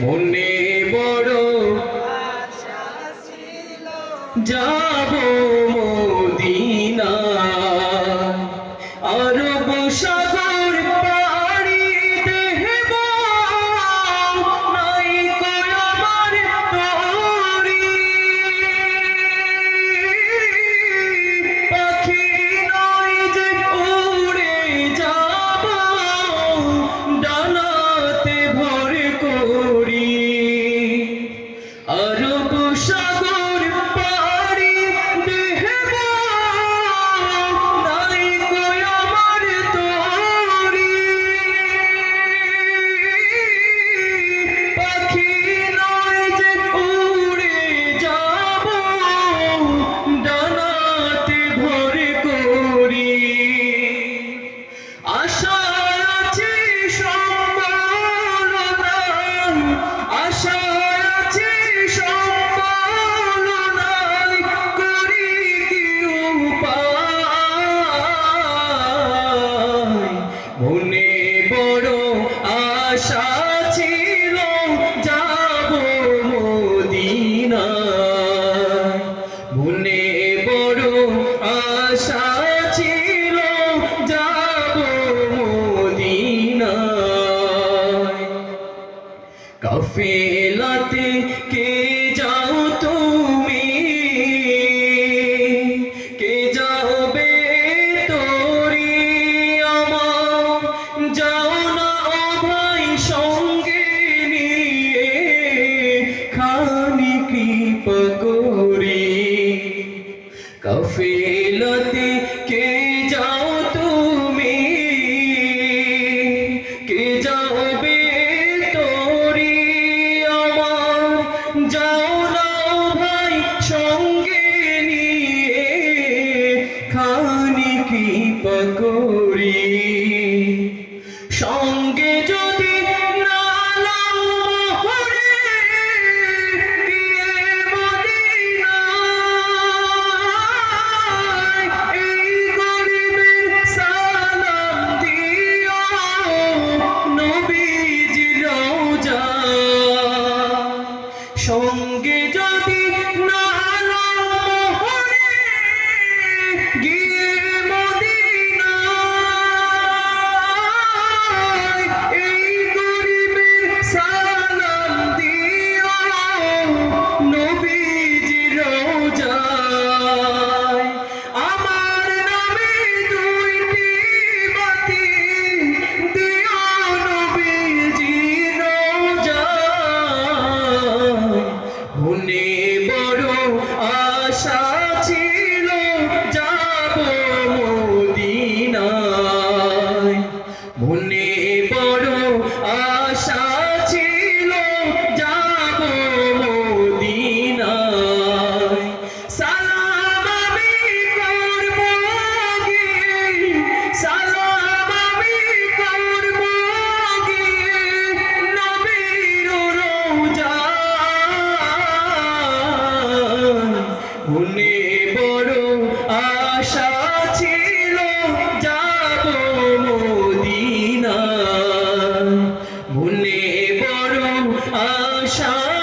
মনে বড় যা মনে বড় আশা ছিল, যাব মদিনা মনে বড় আশা ছিল, যাব মদিনা কাফেলাতে কে যাও তুমি? পুকুরি কফিলতে কে যাও তুমি? কে যাবে তোরি? আমার যাও নাও ভাই সঙ্গে নিয়ে। খানি কি পকোরি shine.